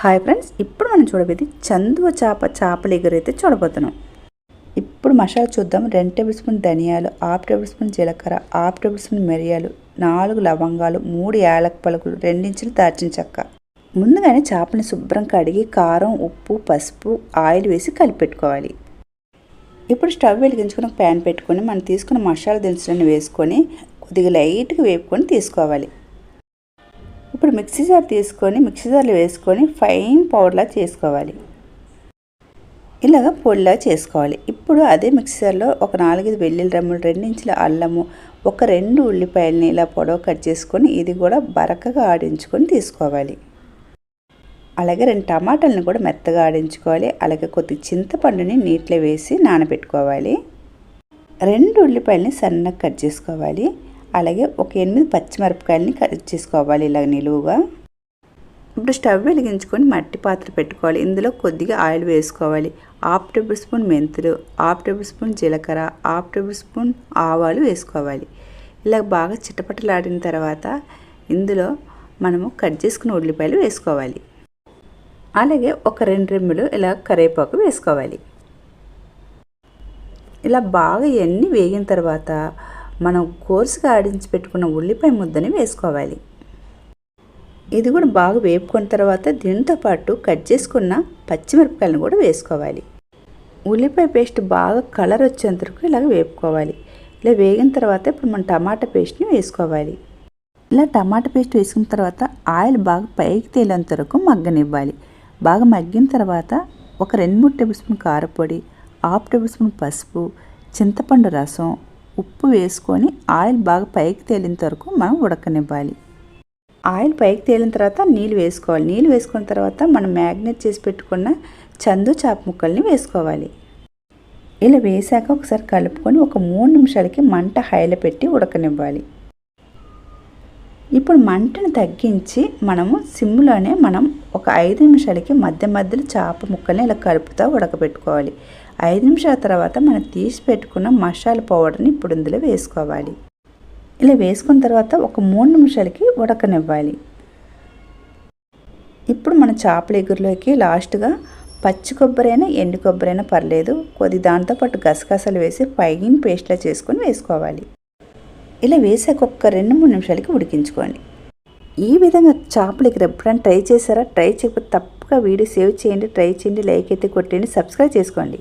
Hi friends ఇప్పుడు మనం చూడబోయేది చందువ చేప చేపల ఎగురైతే చూడబోతున్నాం. ఇప్పుడు మసాలా చూద్దాం. రెండు టేబుల్ స్పూన్ ధనియాలు హాఫ్ టేబుల్ స్పూన్ జీలకర్ర హాఫ్ టేబుల్ స్పూన్ మిరియాలు నాలుగు లవంగాలు మూడు యాలక్ పలుకులు రెండించిన దాల్చిన చెక్క. ముందుగానే చేపని శుభ్రం కడిగి కారం ఉప్పు పసుపు ఆయిల్ వేసి కలిపెట్టుకోవాలి. ఇప్పుడు స్టవ్ వెలిగించుకుని ప్యాన్ పెట్టుకొని మనం తీసుకున్న మసాలా దినుసులను వేసుకొని కొద్దిగా లైట్గా వేపుకొని తీసుకోవాలి. ఇప్పుడు మిక్సీ జార్ తీసుకొని మిక్సీ జార్లో వేసుకొని ఫైన్ పౌడర్లా చేసుకోవాలి. ఇలాగ పొడిలా చేసుకోవాలి. ఇప్పుడు అదే మిక్సీ జార్లో ఒక నాలుగైదు వెల్లుల్లి రమ్ములు రెండు ఇంచుల అల్లము ఒక రెండు ఉల్లిపాయలని ఇలా పొడవు కట్ చేసుకొని ఇది కూడా బరకగా ఆడించుకొని తీసుకోవాలి. అలాగే రెండు టమాటాలను కూడా మెత్తగా ఆడించుకోవాలి. అలాగే కొద్ది చింతపండుని నీటిలో వేసి నానబెట్టుకోవాలి. రెండు ఉల్లిపాయలని సన్నగా కట్ చేసుకోవాలి. అలాగే ఒక ఎనిమిది పచ్చిమిరపకాయలని కట్ చేసుకోవాలి ఇలా నిలువుగా. ఇప్పుడు స్టవ్ వెలిగించుకొని మట్టి పాత్ర పెట్టుకోవాలి. ఇందులో కొద్దిగా ఆయిల్ వేసుకోవాలి. హాఫ్ టేబుల్ స్పూన్ మెంతులు హాఫ్ టేబుల్ స్పూన్ జీలకర్ర హాఫ్ టేబుల్ స్పూన్ ఆవాలు వేసుకోవాలి. ఇలా బాగా చిటపటలాడిన తర్వాత ఇందులో మనము కట్ చేసుకున్న ఉల్లిపాయలు వేసుకోవాలి. అలాగే ఒక రెండు రెమ్ములు ఇలా కరివేపాకు వేసుకోవాలి. ఇలా బాగా ఇవన్నీ వేగిన తర్వాత మనం కోర్సుగా ఆడించి పెట్టుకున్న ఉల్లిపాయ ముద్దని వేసుకోవాలి. ఇది కూడా బాగా వేపుకున్న తర్వాత దీనితో పాటు కట్ చేసుకున్న పచ్చిమిరపకాయలను కూడా వేసుకోవాలి. ఉల్లిపాయ పేస్ట్ బాగా కలర్ వచ్చేంత వరకు ఇలాగ వేపుకోవాలి. ఇలా వేగిన తర్వాత ఇప్పుడు మనం టమాటా పేస్ట్ని వేసుకోవాలి. ఇలా టమాటా పేస్ట్ వేసుకున్న తర్వాత ఆయిల్ బాగా పైకి తేలేంత వరకు మగ్గనివ్వాలి. బాగా మగ్గిన తర్వాత ఒక రెండు మూడు టేబుల్ స్పూన్ కారపొడి హాఫ్ టేబుల్ స్పూన్ పసుపు చింతపండు రసం ఉప్పు వేసుకొని ఆయిల్ బాగా పైకి తేలినంత వరకు మనం ఉడకనివ్వాలి. ఆయిల్ పైకి తేలిన తర్వాత నీళ్ళు వేసుకోవాలి. నీళ్ళు వేసుకున్న తర్వాత మనం మ్యాగ్నేట్ చేసి పెట్టుకున్న చందు చాప ముక్కల్ని వేసుకోవాలి. ఇలా వేసాక ఒకసారి కలుపుకొని ఒక మూడు నిమిషాలకి మంట హైలో పెట్టి ఉడకనివ్వాలి. ఇప్పుడు మంటను తగ్గించి మనము సిమ్లోనే మనం ఒక ఐదు నిమిషాలకి మధ్య మధ్యలో చేప ముక్కల్ని ఇలా కలుపుతూ ఉడకబెట్టుకోవాలి. ఐదు నిమిషాల తర్వాత మనం తీసి పెట్టుకున్న మసాలా పౌడర్ని ఇప్పుడు ఇందులో వేసుకోవాలి. ఇలా వేసుకున్న తర్వాత ఒక మూడు నిమిషాలకి ఉడకనివ్వాలి. ఇప్పుడు మన చేపల ఎగురులోకి లాస్ట్గా పచ్చి కొబ్బరైనా ఎండు కొబ్బరైనా పర్లేదు కొద్ది దాంతోపాటు గసగసాలు వేసి ఫైన్ పేస్ట్లా చేసుకొని వేసుకోవాలి. ఇలా వేసాక ఒక్క రెండు మూడు నిమిషాలకి ఉడికించుకోండి. ఈ విధంగా చేపలు ఇక్కడ ఎప్పుడైనా ట్రై చేశారా? ట్రై చేయకపోతే తప్పగా వీడియో సేవ్ చేయండి ట్రై చేయండి లైక్ అయితే కొట్టండి సబ్స్క్రైబ్ చేసుకోండి.